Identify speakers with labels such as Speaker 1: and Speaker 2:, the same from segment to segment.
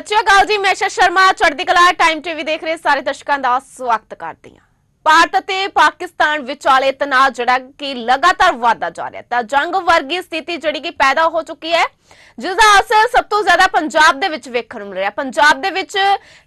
Speaker 1: ਸਤਿ ਸ਼੍ਰੀ ਅਕਾਲ ਜੀ, ਮੈਂ ਸ਼ਾ ਸ਼ਰਮਾ, ਚੜ੍ਹਦੀ ਕਲਾ ਟਾਈਮ ਟੀਵੀ ਦੇਖ ਰਹੇ ਸਾਰੇ ਦਰਸ਼ਕਾਂ ਦਾ ਸਵਾਗਤ ਕਰਦੀ ਹਾਂ। ਭਾਰਤ ਅਤੇ ਪਾਕਿਸਤਾਨ ਵਿਚਾਲੇ ਤਣਾਅ ਜਿਹੜਾ ਕਿ ਲਗਾਤਾਰ ਵਧਦਾ ਜਾ ਰਿਹਾ ਤਾਂ ਜੰਗ ਵਰਗੀ ਸਥਿਤੀ ਜਿਹੜੀ ਕਿ ਪੈਦਾ ਹੋ ਚੁੱਕੀ ਹੈ, ਜਿਸ ਦਾ ਅਸਰ ਸਭ ਤੋਂ ਜ਼ਿਆਦਾ ਪੰਜਾਬ ਦੇ ਵਿੱਚ ਵੇਖਣ ਨੂੰ ਮਿਲ ਰਿਹਾ ਪੰਜਾਬ ਦੇ ਵਿੱਚ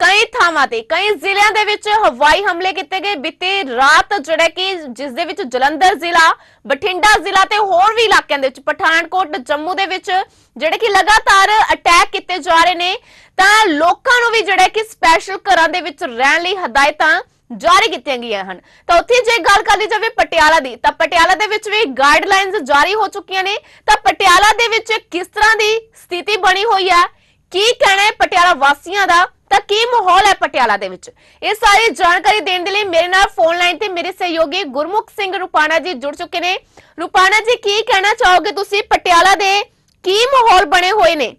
Speaker 1: ਕਈ ਥਾਵਾਂ ਤੇ, ਕਈ ਜ਼ਿਲ੍ਹਿਆਂ ਦੇ ਵਿੱਚ ਹਵਾਈ ਹਮਲੇ ਕੀਤੇ ਗਏ। ਬੀਤੀ ਰਾਤ ਜਿਹੜਾ ਕਿ ਜਿਸ ਦੇ ਵਿੱਚ ਜਲੰਧਰ ਜ਼ਿਲ੍ਹਾ, ਬਠਿੰਡਾ ਜ਼ਿਲ੍ਹਾ ਤੇ ਹੋਰ ਵੀ ਇਲਾਕਿਆਂ ਦੇ ਵਿੱਚ, ਪਠਾਨਕੋਟ, ਜੰਮੂ ਦੇ ਵਿੱਚ ਜਿਹੜੇ ਕਿ ਲਗਾਤਾਰ ਅਟੈਕ ਕੀਤੇ ਜਾ ਰਹੇ ਨੇ, ਤਾਂ ਲੋਕਾਂ ਨੂੰ ਵੀ ਜਿਹੜਾ ਕਿ ਸਪੈਸ਼ਲ ਘਰਾਂ ਦੇ ਵਿੱਚ ਰਹਿਣ ਲਈ ਹਦਾਇਤਾਂ ਜਾਰੀ ਕੀਤੀਆਂ ਗਈਆਂ ਹਨ। ਤਾਂ ਉੱਥੇ ਜੇ ਗੱਲ ਕਰ ਲਈ ਜਾਵੇ ਪਟਿਆਲਾ ਦੀ, ਤਾਂ ਪਟਿਆਲਾ ਦੇ ਵਿੱਚ ਵੀ ਗਾਈਡਲਾਈਨਸ ਜਾਰੀ ਹੋ ਚੁੱਕੀਆਂ ਨੇ। ਤਾਂ ਪਟਿਆਲਾ ਦੇ ਵਿੱਚ ਕਿਸ ਤਰ੍ਹਾਂ ਦੀ ਸਥਿਤੀ ਬਣੀ ਹੋਈ ਹੈ ਕੀ ਕਹਿਣਾ ਹੈ ਪਟਿਆਲਾ ਵਾਸੀਆਂ ਦਾ? ਤਾਂ ਕੀ ਮਾਹੌਲ ਹੈ ਪਟਿਆਲਾ ਦੇ ਵਿੱਚ? ਇਹ ਸਾਰੀ ਜਾਣਕਾਰੀ ਦੇਣ ਦੇ ਲਈ ਮੇਰੇ ਨਾਲ ਫੋਨ ਲਾਈਨ ਤੇ ਮੇਰੇ ਸਹਿਯੋਗੀ ਗੁਰਮੁਖ ਸਿੰਘ ਰੁਪਾਣਾ ਜੀ ਜੁੜ ਚੁੱਕੇ ਨੇ। ਰੁਪਾਣਾ ਜੀ, ਕੀ ਕਹਿਣਾ ਚਾਹੋਗੇ ਤੁਸੀਂ? ਪਟਿਆਲਾ ਦੇ ਕੀ ਮਾਹੌਲ ਬਣੇ ਹੋਏ ਨੇ?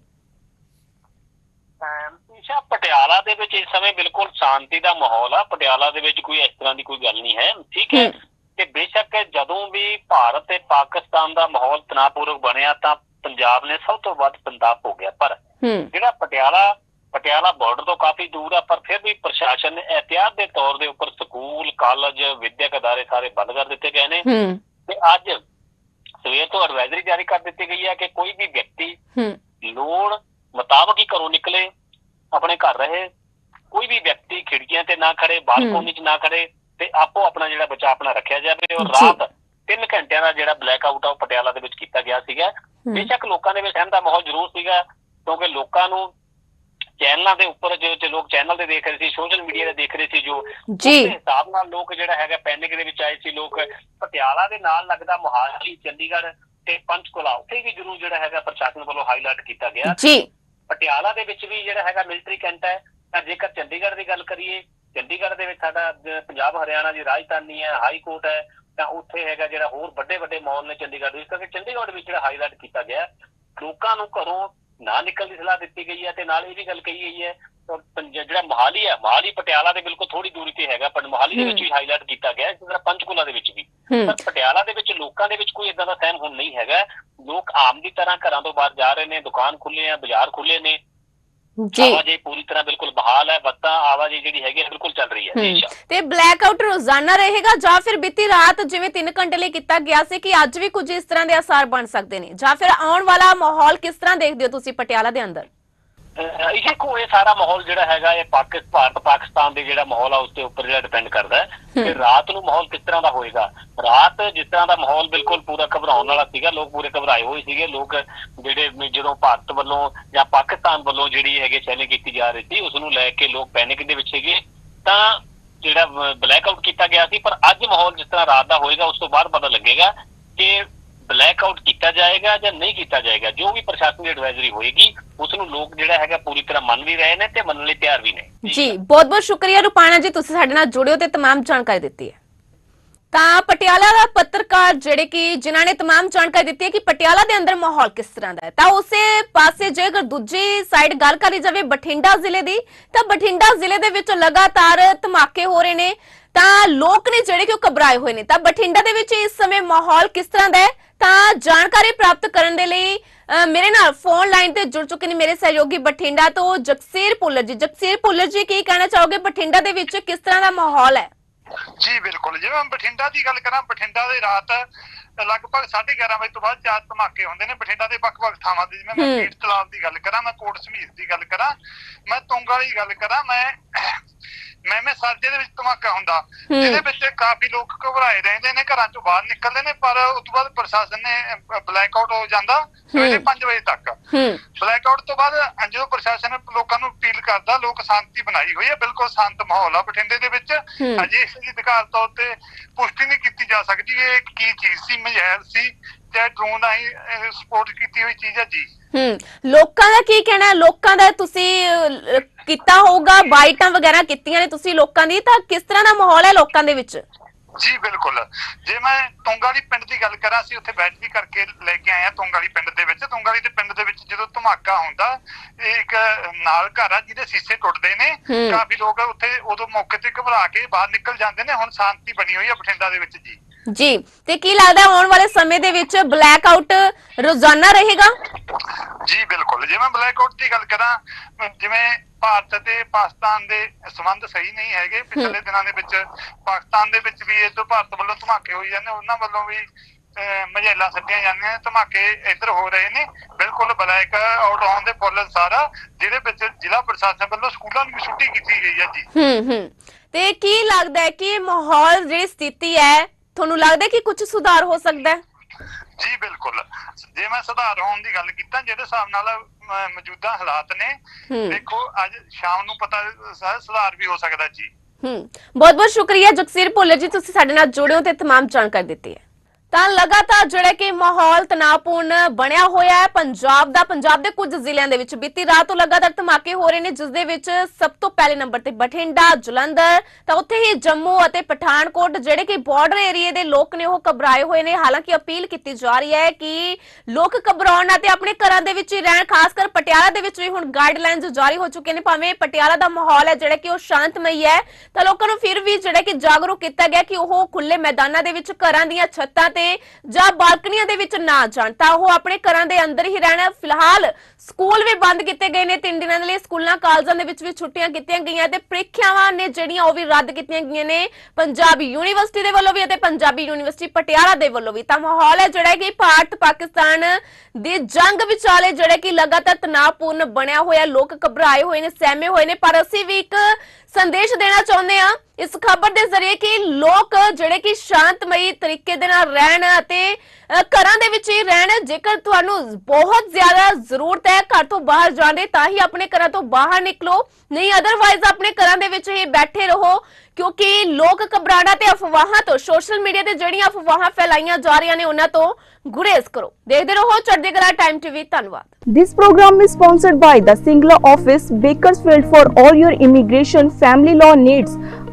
Speaker 2: ਈਸ਼ਾ ਪਟਿਆਲਾ ਦੇ ਵਿੱਚ ਇਸ ਸਮੇਂ ਬਿਲਕੁਲ ਸ਼ਾਂਤੀ ਦਾ ਮਾਹੌਲ ਆ। ਪਟਿਆਲਾ ਦੇ ਵਿੱਚ ਕੋਈ ਇਸ ਤਰ੍ਹਾਂ ਦੀ ਕੋਈ ਗੱਲ ਨਹੀਂ ਹੈ। ਠੀਕ ਹੈ। ਤੇ ਬੇਸ਼ੱਕ ਜਦੋਂ ਵੀ ਭਾਰਤ ਤੇ ਪਾਕਿਸਤਾਨ ਦਾ ਮਾਹੌਲ ਤਣਾਅਪੂਰਵਕ ਬਣਿਆ ਤਾਂ ਪੰਜਾਬ ਨੇ ਸਭ ਤੋਂ ਵੱਧ ਸੰਤਾਪ ਹੋ ਗਿਆ। ਪਰ ਜਿਹੜਾ ਪਟਿਆਲਾ ਪਟਿਆਲਾ ਬਾਰਡਰ ਤੋਂ ਕਾਫੀ ਦੂਰ ਆ ਪਰ ਫਿਰ ਵੀ ਪ੍ਰਸ਼ਾਸਨ ਨੇ ਇhtiyat ਦੇ ਤੌਰ ਦੇ ਉੱਪਰ ਸਕੂਲ ਕਾਲਜ ਵਿਦਿਅਕ ਅਦਾਰੇ ਸਾਰੇ ਬੰਦ ਕਰ ਦਿੱਤੇ ਗਏ ਨੇ। ਤੇ ਅੱਜ ਸਵੇਰ ਤੋਂ ਐਡਵਾਈਜ਼ਰੀ ਜਾਰੀ ਕਰ ਦਿੱਤੀ ਗਈ ਹੈ ਕਿ ਕੋਈ ਵੀ ਵਿਅਕਤੀ
Speaker 1: ਹੂੰ
Speaker 2: ਲੋੜ ਮੁਤਾਬਕ ਹੀ ਘਰੋਂ ਨਿਕਲੇ ਰਹੇ। ਕੋਈ ਵੀ ਵਿਅਕਤੀ ਖਿੜਕੀਆਂ ਤੇ ਨਾ ਖੜੇ ਬਾਲਕੋਨੀ 'ਚ ਨਾ ਖੜੇ ਤੇ ਆਪੋ ਆਪਣਾ ਜਿਹੜਾ ਬਚਾਅ ਆਪਣਾ ਰੱਖਿਆ ਜਾਵੇ ਔਰ। ਰਾਤ 3 ਘੰਟਿਆਂ ਦਾ ਜਿਹੜਾ ਬਲੈਕ ਆਊਟ ਆ ਉਹ ਪਟਿਆਲਾ ਦੇ ਵਿੱਚ ਕੀਤਾ ਗਿਆ ਸੀਗਾ। ਬੇਸ਼ੱਕ ਲੋਕਾਂ ਦੇ ਵਿੱਚ ਸਹਿਮ ਦਾ ਮਾਹੌਲ ਜ਼ਰੂਰ ਸੀਗਾ ਕਿਉਂਕਿ ਲੋਕਾਂ ਨੂੰ ਚੈਨਲਾਂ ਦੇ ਉੱਪਰ ਜੋ ਜੋ ਲੋਕ ਚੈਨਲ ਤੇ ਦੇਖ ਰਹੇ ਸੀ ਸੋਸ਼ਲ ਮੀਡੀਆ ਤੇ ਦੇਖ ਰਹੇ ਸੀ ਜੋ।
Speaker 1: ਜੀ।
Speaker 2: ਉਸ ਹਿਸਾਬ ਨਾਲ ਲੋਕ ਜਿਹੜਾ ਹੈਗਾ ਪੈਨਿਕ ਦੇ ਵਿੱਚ ਆਏ ਸੀ। ਲੋਕ ਪਟਿਆਲਾ ਦੇ ਨਾਲ ਲੱਗਦਾ ਮੋਹਾਲੀ ਚੰਡੀਗੜ੍ਹ ਤੇ ਪੰਚਕੁਲਾ ਉੱਥੇ ਵੀ ਜ਼ਰੂਰ ਜਿਹੜਾ ਹੈਗਾ ਪ੍ਰਸ਼ਾਸਨ ਵੱਲੋਂ ਹਾਈਲਾਈਟ ਕੀਤਾ ਗਿਆ।
Speaker 1: ਜੀ।
Speaker 2: ਪਟਿਆਲਾ ਦੇ ਵਿੱਚ ਵੀ ਜਿਹੜਾ ਹੈਗਾ ਮਿਲਟਰੀ ਕੈਂਟ ਹੈ ਤਾਂ ਜੇਕਰ ਚੰਡੀਗੜ੍ਹ ਦੀ ਗੱਲ ਕਰੀਏ ਚੰਡੀਗੜ੍ਹ ਦੇ ਵਿੱਚ ਸਾਡਾ ਪੰਜਾਬ ਹਰਿਆਣਾ ਦੀ ਰਾਜਧਾਨੀ ਹੈ ਹਾਈ ਕੋਰਟ ਹੈ ਤਾਂ ਉੱਥੇ ਹੈਗਾ ਜਿਹੜਾ ਹੋਰ ਵੱਡੇ ਵੱਡੇ ਮਾਲ ਨੇ ਚੰਡੀਗੜ੍ਹ ਦੇ ਵਿੱਚ ਕਿਉਂਕਿ ਚੰਡੀਗੜ੍ਹ ਵਿੱਚ ਜਿਹੜਾ ਹਾਈਲਾਈਟ ਕੀਤਾ ਗਿਆ ਲੋਕਾਂ ਨੂੰ ਘਰੋਂ ਨਾ ਨਿਕਲਣ ਦੀ ਸਲਾਹ ਦਿੱਤੀ ਗਈ ਹੈ ਤੇ ਨਾਲ ਇਹ ਵੀ ਗੱਲ ਕਹੀ ਗਈ ਹੈ ਜਿਹੜਾ ਮੋਹਾਲੀ ਹੈ ਮੋਹਾਲੀ ਪਟਿਆਲਾ ਦੇ ਬਿਲਕੁਲ ਥੋੜੀ ਦੂਰੀ ਤੇ ਹੈਗਾ ਪਰ ਮੋਹਾਲੀ ਦੇ ਵਿੱਚ ਵੀ ਹਾਈਲਾਈਟ ਕੀਤਾ ਗਿਆ ਹੈ ਇਸ ਤਰ੍ਹਾਂ ਪੰਚਕੂਲਾ ਦੇ ਵਿੱਚ ਵੀ। ਪਰ ਪਟਿਆਲਾ ਦੇ ਵਿੱਚ ਲੋਕਾਂ ਦੇ ਵਿੱਚ ਕੋਈ ਇਦਾਂ ਦਾ ਸਹਿਮ ਹੁਣ ਨਹੀਂ ਹੈਗਾ। ਲੋਕ ਆਮ ਦੀ ਤਰ੍ਹਾਂ ਘਰਾਂ ਤੋਂ ਬਾਹਰ ਜਾ ਰਹੇ ਨੇ ਦੁਕਾਨ ਖੁੱਲੇ ਆ ਬਾਜ਼ਾਰ ਖੁੱਲੇ ਨੇ।
Speaker 1: ਜੀ।
Speaker 2: ਆਵਾਜਾਈ ਪੂਰੀ ਤਰ੍ਹਾਂ ਬਿਲਕੁਲ ਬਹਾਲ ਹੈ ਬੱਸਾਂ ਆਵਾਜਾਈ ਜਿਹੜੀ ਹੈਗੀ ਹੈ ਬਿਲਕੁਲ ਚੱਲ ਰਹੀ ਹੈ ਜੀ
Speaker 1: ਹੂੰ।
Speaker 2: ਸ਼ਾ
Speaker 1: ਤੇ ਬਲੈਕ ਆਊਟ ਰੋਜ਼ਾਨਾ ਰਹੇਗਾ ਜਾਂ ਫਿਰ ਬੀਤੀ ਰਾਤ ਜਿਵੇਂ 3 ਘੰਟੇ ਲਈ ਕੀਤਾ ਗਿਆ ਸੀ ਕਿ ਅੱਜ ਵੀ ਕੁਝ ਇਸ ਤਰ੍ਹਾਂ ਦੇ ਅਸਰ ਬਣ ਸਕਦੇ ਨੇ? ਜਾਂ ਫਿਰ ਆਉਣ ਵਾਲਾ ਮਾਹੌਲ ਕਿਸ ਤਰ੍ਹਾਂ ਦੇਖਦੇ ਹੋ ਤੁਸੀਂ ਪਟਿਆਲਾ ਦੇ ਅੰਦਰ?
Speaker 2: ਇਸੇ ਕੋ ਇਹ ਸਾਰਾ ਮਾਹੌਲ ਜਿਹੜਾ ਹੈਗਾ ਇਹ ਪਾਕਿਸਤਾਨ ਭਾਰਤ ਪਾਕਿਸਤਾਨ ਦੇ ਜਿਹੜਾ ਮਾਹੌਲ ਆ ਉਸ ਦੇ ਉੱਪਰ ਜਿਹੜਾ ਡਿਪੈਂਡ ਕਰਦਾ ਹੈ। ਕਿ ਰਾਤ ਨੂੰ ਮਾਹੌਲ ਕਿਸ ਤਰ੍ਹਾਂ ਦਾ ਹੋਏਗਾ? ਰਾਤ ਜਿਸ ਤਰ੍ਹਾਂ ਦਾ ਮਾਹੌਲ ਬਿਲਕੁਲ ਪੂਰਾ ਘਬਰਾਉਣ ਵਾਲਾ ਸੀਗਾ ਲੋਕ ਪੂਰੇ ਘਬਰਾਏ ਹੋਏ ਸੀਗੇ। ਲੋਕ ਜਿਹੜੇ ਜਦੋਂ ਭਾਰਤ ਵੱਲੋਂ ਜਾਂ ਪਾਕਿਸਤਾਨ ਵੱਲੋਂ ਜਿਹੜੀ ਹੈਗੇ ਸੈਨਿਕ ਕੀਤੀ ਜਾ ਰਹੀ ਸੀ ਉਸ ਨੂੰ ਲੈ ਕੇ ਲੋਕ ਪੈਨਿਕ ਦੇ ਵਿੱਚ ਸੀਗੇ। ਤਾਂ ਜਿਹੜਾ ਬਲੈਕ ਆਊਟ ਕੀਤਾ ਗਿਆ ਸੀ ਪਰ ਅੱਜ ਮਾਹੌਲ ਜਿਸ ਤਰ੍ਹਾਂ ਰਾਤ ਦਾ ਹੋਏਗਾ ਉਸ ਤੋਂ ਬਾਅਦ ਪਤਾ ਲੱਗੇਗਾ ਕਿ ਬਲੈਕ ਆਊਟ ਕੀਤਾ ਜਾਏਗਾ ਜਾਂ ਨਹੀਂ ਕੀਤਾ ਜਾਏਗਾ ਜੋ ਵੀ ਪ੍ਰਸ਼ਾਸਨ ਦੀ ਐਡਵਾਈਜ਼ਰੀ ਹੋਏਗੀ ਉਸ ਨੂੰ ਲੋਕ ਜਿਹੜਾ ਹੈਗਾ ਪੂਰੀ ਤਰ੍ਹਾਂ ਮੰਨ ਵੀ ਰਹੇ ਨੇ ਤੇ ਮੰਨਣ ਲਈ ਤਿਆਰ ਵੀ ਨੇ
Speaker 1: ਜੀ ਬਹੁਤ ਬਹੁਤ ਸ਼ੁਕਰੀਆ ਰੁਪਾਣਾ ਜੀ ਤੁਸੀਂ ਸਾਡੇ ਨਾਲ ਜੁੜਿਓ ਤੇ तमाम ਜਾਣਕਾਰੀ ਦਿੱਤੀ ਹੈ ਤਾਂ ਪਟਿਆਲਾ ਦਾ ਪੱਤਰਕਾਰ ਜਿਹੜੇ ਕਿ ਜਿਨ੍ਹਾਂ ਨੇ तमाम ਜਾਣਕਾਰੀ ਦਿੱਤੀ ਹੈ ਕਿ ਪਟਿਆਲਾ ਦੇ ਅੰਦਰ ਮਾਹੌਲ ਕਿਸ ਤਰ੍ਹਾਂ ਦਾ ਹੈ ਤਾਂ ਉਸੇ ਪਾਸੇ ਜੇਕਰ ਦੂਜੀ ਸਾਈਡ ਗੱਲ ਕਰੀ ਜਾਵੇ ਬਠਿੰਡਾ ਜ਼ਿਲ੍ਹੇ ਦੀ ਤਾਂ ਬਠਿੰਡਾ ਜ਼ਿਲ੍ਹੇ ਦੇ ਵਿੱਚ ਲਗਾਤਾਰ ਧਮਾਕੇ ਹੋ ਰਹੇ ਨੇ ਤਾਂ ਲੋਕ ਨੇ ਜਿਹੜੇ ਕਿ ਉਹ ਘਬਰਾਏ ਹੋਏ ਨੇ ਤਾਂ ਬਠਿੰਡਾ ਦੇ ਵਿੱਚ ਇਸ ਸਮੇਂ ਮਾਹੌਲ ਕਿਸ ਤਰ੍ਹਾਂ ਦਾ ਹੈ ਤਾਂ ਜਾਣਕਾਰੀ ਪ੍ਰਾਪਤ ਕਰਨ ਦੇ ਲਈ ਮੇਰੇ ਨਾਲ ਫੋਨ ਲਾਈਨ ਤੇ ਜੁੜ ਚੁੱਕੇ ਨੇ ਮੇਰੇ ਸਹਿਯੋਗੀ ਬਠਿੰਡਾ ਤੋਂ ਜਗਸੀਰ ਪੁੱਲਰ ਜੀ। ਜਗਸੀਰ ਪੁੱਲਰ ਜੀ, ਕੀ ਕਹਿਣਾ ਚਾਹੋਗੇ? ਬਠਿੰਡਾ ਦੇ ਵਿੱਚ ਕਿਸ ਤਰ੍ਹਾਂ ਦਾ ਮਾਹੌਲ ਹੈ?
Speaker 3: ਜੀ, ਬਿਲਕੁਲ। ਜਿਵੇਂ ਬਠਿੰਡਾ ਦੀ ਗੱਲ ਕਰਾਂ, ਬਠਿੰਡਾ ਦੇ ਰਾਤ ਲਗਭਗ 11:30 ਵਜੇ ਤੋਂ ਬਾਅਦ ਚਾਰ ਧਮਾਕੇ ਹੁੰਦੇ ਨੇ ਬਠਿੰਡਾ ਦੇ ਵੱਖ-ਵੱਖ ਥਾਵਾਂ ਤੇ ਜਿਵੇਂ ਮੈਂ। ਪੀਰ ਤਲਾਬ ਦੀ ਗੱਲ ਕਰਾਂ ਮੈਂ ਕੋਟ ਸਮੀਰ ਦੀ ਗੱਲ ਕਰਾਂ ਮੈਂ ਤੁੰਗ ਵਾਲੀ ਗੱਲ ਕਰਾਂ ਮੈਂ ਮੈਂ ਮੈਂ ਸਰਜੇ ਦੇ ਵਿੱਚ ਧਮਾਕਾ ਹੁੰਦਾ। ਜਿਹਦੇ ਵਿੱਚ ਕਾਫੀ ਲੋਕ ਘਬਰਾਏ ਰਹਿੰਦੇ ਨੇ ਘਰਾਂ ਚੋਂ ਬਾਹਰ ਨਿਕਲਦੇ ਨੇ ਪਰ ਉਸ ਤੋਂ ਬਾਅਦ ਪ੍ਰਸ਼ਾਸਨ ਨੇ ਬਲੈਕ ਆਊਟ ਹੋ ਜਾਂਦਾ ਸਵੇਰੇ
Speaker 1: ਹੂੰ।
Speaker 3: 5 ਵਜੇ ਤੱਕ ਬਲੈਕ ਆਊਟ ਤੋਂ ਬਾਅਦ ਜਦੋਂ ਪ੍ਰਸ਼ਾਸਨ ਲੋਕਾਂ ਨੂੰ ਅਪੀਲ ਕਰਦਾ ਲੋਕ ਸ਼ਾਂਤੀ ਬਣਾਈ ਹੋਈ ਹੈ ਬਿਲਕੁਲ ਸ਼ਾਂਤ ਮਾਹੌਲ ਆ ਬਠਿੰਡੇ ਦੇ ਵਿੱਚ। ਅਜੇ ਇਸ ਦੀ ਅਧਿਕਾਰ ਤੌਰ ਤੇ ਪੁਸ਼ਟੀ ਨਹੀਂ ਕੀਤੀ ਜਾ ਸਕਦੀ ਇਹ ਕੀ ਚੀਜ਼ ਸੀ ਮਜੈਲ ਸੀ ਜਾਂ ਡਰੋਨ ਆਈ ਸਪੋਰਟ ਕੀਤੀ ਹੋਈ ਚੀਜ਼ ਹੈ ਜੀ।
Speaker 1: ਹੂੰ ਲੋਕਾਂ ਦਾ ਕੀ ਕਹਿਣਾ ਹੈ? ਲੋਕਾਂ ਦਾ ਤੁਸੀਂ ਕੀਤਾ ਹੋਊਗਾ ਬਾਈਟਾਂ ਵਗੈਰਾ ਕੀਤੀਆਂ ਨੇ ਤੁਸੀਂ ਲੋਕਾਂ ਦੀ ਤਾਂ ਕਿਸ ਤਰ੍ਹਾਂ ਦਾ ਮਾਹੌਲ ਹੈ ਲੋਕਾਂ ਦੇ ਵਿੱਚ?
Speaker 3: ਜੀ ਬਿਲਕੁਲ। ਜੇ ਮੈਂ ਤੁੰਗਾਲੀ ਪਿੰਡ ਦੀ ਗੱਲ ਕਰਾਂ ਸੀ ਉੱਥੇ ਬੈਠ ਵੀ ਕਰਕੇ ਲੈ ਕੇ ਆਏ ਆ ਤੁੰਗਾਲੀ ਪਿੰਡ ਦੇ ਵਿੱਚ। ਤੁੰਗਾਲੀ ਦੇ ਪਿੰਡ ਦੇ ਵਿੱਚ ਜਦੋਂ ਧਮਾਕਾ ਹੁੰਦਾ ਇਹ ਇੱਕ ਨਾਲ ਘਰ ਆ ਜਿਹਦੇ ਸੀਸੇ ਟੁੱਟਦੇ ਨੇ।
Speaker 1: ਹੂੰ।
Speaker 3: ਕਾਫੀ ਲੋਕ ਉੱਥੇ ਉਦੋਂ ਮੌਕੇ ਤੇ ਘਬਰਾ ਕੇ ਬਾਹਰ ਨਿਕਲ ਜਾਂਦੇ ਨੇ ਹੁਣ ਸ਼ਾਂਤੀ ਬਣੀ ਹੋਈ ਹੈ ਬਠਿੰਡਾ ਦੇ ਵਿੱਚ ਜੀ।
Speaker 1: ਜੀ। ਤੇ ਕੀ ਲੱਗਦਾ ਹੈ ਆਉਣ ਵਾਲੇ ਸਮੇਂ ਦੇ ਵਿੱਚ ਬਲੈਕ ਆਊਟ ਰੋਜ਼ਾਨਾ ਰਹੇਗਾ?
Speaker 3: ਜੀ ਬਿਲਕੁਲ। ਜੇ ਮੈਂ ਬਲੈਕਆਊਟ ਦੀ ਗੱਲ ਕਰਾਂ ਜਿਵੇਂ ਭਾਰਤ ਤੇ ਪਾਕਿਸਤਾਨ ਦੇ ਸੰਬੰਧ ਸਹੀ ਨਹੀਂ ਹੈਗੇ ਪਿਛਲੇ ਦਿਨਾਂ ਦੇ ਵਿੱਚ ਪਾਕਿਸਤਾਨ ਦੇ ਵਿੱਚ ਵੀ ਇਹ ਤੋਂ ਭਾਰਤ ਵੱਲੋਂ ਧਮਾਕੇ ਹੋਈ ਜਾਂਦੇ ਉਹਨਾਂ ਵੱਲੋਂ ਵੀ ਮਝੇਲਾਂ ਸੱਟੀਆਂ ਜਾਂਦੀਆਂ ਨੇ ਧਮਾਕੇ ਇੱਧਰ ਹੋ ਰਹੇ ਨੇ। ਬਿਲਕੁਲ ਬਲੈਕ ਆਊਟ ਹੋਣ ਦੇ ਫੁੱਲ ਸਾਰਾ ਜਿਹਦੇ ਵਿੱਚ ਜ਼ਿਲ੍ਹਾ ਪ੍ਰਸ਼ਾਸਨ ਵੱਲੋਂ ਸਕੂਲਾਂ ਨੂੰ ਵੀ ਛੁੱਟੀ ਕੀਤੀ ਗਈ ਹੈ ਜੀ।
Speaker 1: ਹੂੰ ਹੂੰ। ਤੇ ਕੀ ਲੱਗਦਾ ਹੈ ਕਿ ਮਾਹੌਲ ਜਿਹੜੀ ਸਥਿਤੀ ਹੈ ਤੁਹਾਨੂੰ ਲੱਗਦਾ ਕਿ ਕੁਝ ਸੁਧਾਰ ਹੋ ਸਕਦਾ ਹੈ?
Speaker 3: ਜੀ ਬਿਲਕੁਲ। ਜੇ ਮੈਂ ਸੁਧਾਰ ਹੋਣ ਦੀ ਗੱਲ ਕੀਤਾ ਜਿਹਦੇ ਹਿਸਾਬ ਨਾਲ ਮੌਜੂਦਾ ਹਾਲਾਤ ਨੇ ਦੇਖੋ ਅੱਜ ਸ਼ਾਮ ਨੂੰ ਪਤਾ ਸ- ਸੁਧਾਰ ਵੀ ਹੋ ਸਕਦਾ ਜੀ।
Speaker 1: ਹੂੰ। ਬਹੁਤ ਬਹੁਤ ਸ਼ੁਕਰੀਆ ਜਗਸੀਰ ਭੁੱਲਰ ਜੀ ਤੁਸੀਂ ਸਾਡੇ ਨਾਲ ਜੁੜੇ ਹੋ ਤੇ ਤਮਾਮ ਜਾਣਕਾਰੀ ਦਿੱਤੀ ਹੈ। ਤਾਂ ਲਗਾਤਾਰ ਜਿਹੜਾ ਕਿ ਮਾਹੌਲ ਤਣਾਅਪੂਰਨ ਬਣਿਆ ਹੋਇਆ ਹੈ। ਪੰਜਾਬ ਦਾ, ਪੰਜਾਬ ਦੇ ਕੁਝ ਜ਼ਿਲ੍ਹਿਆਂ ਦੇ ਵਿੱਚ ਬੀਤੀ ਰਾਤ ਤੋਂ ਲਗਾਤਾਰ ਧਮਾਕੇ ਹੋ ਰਹੇ ਨੇ, ਜਿਸ ਦੇ ਵਿੱਚ ਸਭ ਤੋਂ ਪਹਿਲੇ ਨੰਬਰ ਤੇ ਬਠਿੰਡਾ, ਜਲੰਧਰ, ਤਾਂ ਉੱਥੇ ਹੀ ਜੰਮੂ ਅਤੇ ਪਠਾਨਕੋਟ ਜਿਹੜੇ ਕਿ ਬਾਰਡਰ ਏਰੀਏ ਦੇ ਲੋਕ ਨੇ, ਉਹ ਘਬਰਾਏ ਹੋਏ ਨੇ। ਹਾਲਾਂਕਿ ਅਪੀਲ ਕੀਤੀ ਜਾ ਰਹੀ ਹੈ ਕਿ ਲੋਕ ਘਬਰਾਉਣ ਨਾ ਤੇ ਆਪਣੇ ਘਰਾਂ ਦੇ ਵਿੱਚ ਹੀ ਰਹਿਣ ਖਾਸ ਕਰ ਪਟਿਆਲਾ ਦੇ ਵਿੱਚ ਵੀ ਹੁਣ ਗਾਈਡਲਾਈਨਸ ਜਾਰੀ ਹੋ ਚੁੱਕੇ ਨੇ। ਭਾਵੇਂ ਪਟਿਆਲਾ ਦਾ ਮਾਹੌਲ ਹੈ, ਜਿਹੜਾ ਕਿ ਉਹ ਸ਼ਾਂਤਮਈ ਹੈ, ਤਾਂ ਲੋਕਾਂ ਨੂੰ ਫਿਰ ਵੀ ਜਿਹੜਾ ਕਿ ਜਾਗਰੂਕ ਕੀਤਾ ਗਿਆ ਕਿ ਉਹ ਖੁੱਲੇ ਮੈਦਾਨਾਂ ਦੇ ਵਿੱਚ ਘਰਾਂ ਦੀਆਂ ਛੱਤਾਂ ਤੇ ਜਾਂ ਬਾਲਕਨੀਆਂ ਦੇ ਵਿੱਚ ਨਾ ਜਾਣ, ਤਾਂ ਉਹ ਆਪਣੇ ਘਰਾਂ ਦੇ ਅੰਦਰ ਹੀ ਰਹਿਣ ਫਿਲਹਾਲ ਸਕੂਲ ਵੀ ਬੰਦ ਕੀਤੇ ਗਏ ਨੇ, ਤਿੰਨ ਦਿਨਾਂ ਦੇ ਲਈ ਸਕੂਲਾਂ, ਕਾਲਜਾਂ ਦੇ ਵਿੱਚ ਵੀ ਛੁੱਟੀਆਂ ਕੀਤੀਆਂ ਗਈਆਂ ਤੇ ਪ੍ਰੀਖਿਆਵਾਂ ਨੇ ਜਿਹੜੀਆਂ ਉਹ ਵੀ ਰੱਦ ਕੀਤੀਆਂ ਗਈਆਂ ਨੇ। ਪੰਜਾਬੀ ਯੂਨੀਵਰਸਿਟੀ ਦੇ ਵੱਲੋਂ ਵੀ ਅਤੇ ਪੰਜਾਬੀ ਯੂਨੀਵਰਸਿਟੀ ਪਟਿਆਲਾ ਦੇ ਵੱਲੋਂ ਵੀ। ਤਾਂ ਮਾਹੌਲ ਹੈ ਜਿਹੜਾ ਕਿ ਭਾਰਤ ਪਾਕਿਸਤਾਨ ਦੀ ਜੰਗ ਵਿਚਾਲੇ ਜਿਹੜਾ ਕਿ ਲਗਾਤਾਰ ਤਣਾਅਪੂਰਨ ਬਣਿਆ ਹੋਇਆ ਲੋਕ ਘਬਰਾਏ ਹੋਏ ਨੇ, ਸਹਿਮੇ ਹੋਏ ਨੇ। ਪਰ ਅਸੀਂ ਵੀ ਇੱਕ ਸੰਦੇਸ਼ ਦੇਣਾ ਚਾਹੁੰਦੇ ਹਾਂ ਇਸ ਖਬਰ ਦੇ ਜ਼ਰੀਏ ਕਿ ਲੋਕ ਜਿਹੜੇ ਕਿ ਸ਼ਾਂਤਮਈ ਤਰੀਕੇ ਦੇ ਨਾਲ ਰਹਿਣ ਅਤੇ ਘਰਾਂ ਦੇ ਵਿੱਚ ਹੀ ਰਹਿਣ ਜੇਕਰ ਤੁਹਾਨੂੰ ਬਹੁਤ ਜ਼ਿਆਦਾ ਜ਼ਰੂਰਤ ਹੈ ਘਰ ਤੋਂ ਬਾਹਰ ਜਾਣ ਦੀ ਤਾਂ ਹੀ ਆਪਣੇ ਘਰਾਂ ਤੋਂ ਬਾਹਰ ਨਿਕਲੋ। ਨਹੀਂ ਅਦਰਵਾਈਜ਼ ਆਪਣੇ ਘਰਾਂ ਦੇ ਵਿੱਚ ਹੀ ਬੈਠੇ ਰਹੋ ਕਿਉਂਕਿ ਲੋਕ ਘਬਰਾਣਾ ਤੇ ਅਫਵਾਹਾਂ ਤੋਂ ਸੋਸ਼ਲ ਮੀਡੀਆ ਤੇ ਜਿਹੜੀਆਂ ਅਫਵਾਹਾਂ ਫੈਲਾਈਆਂ ਜਾ ਰਹੀਆਂ ਨੇ ਉਹਨਾਂ ਤੋਂ ਗੁਰੇਜ਼ ਕਰੋ। ਦੇਖਦੇ ਰਹੋ ਚੜ੍ਹਦੀ ਕਲਾ ਟਾਈਮ ਟੀਵੀ ਧੰਨਵਾਦ।
Speaker 4: This program is sponsored by the Singla office, Bakersfield for all your immigration family law needs.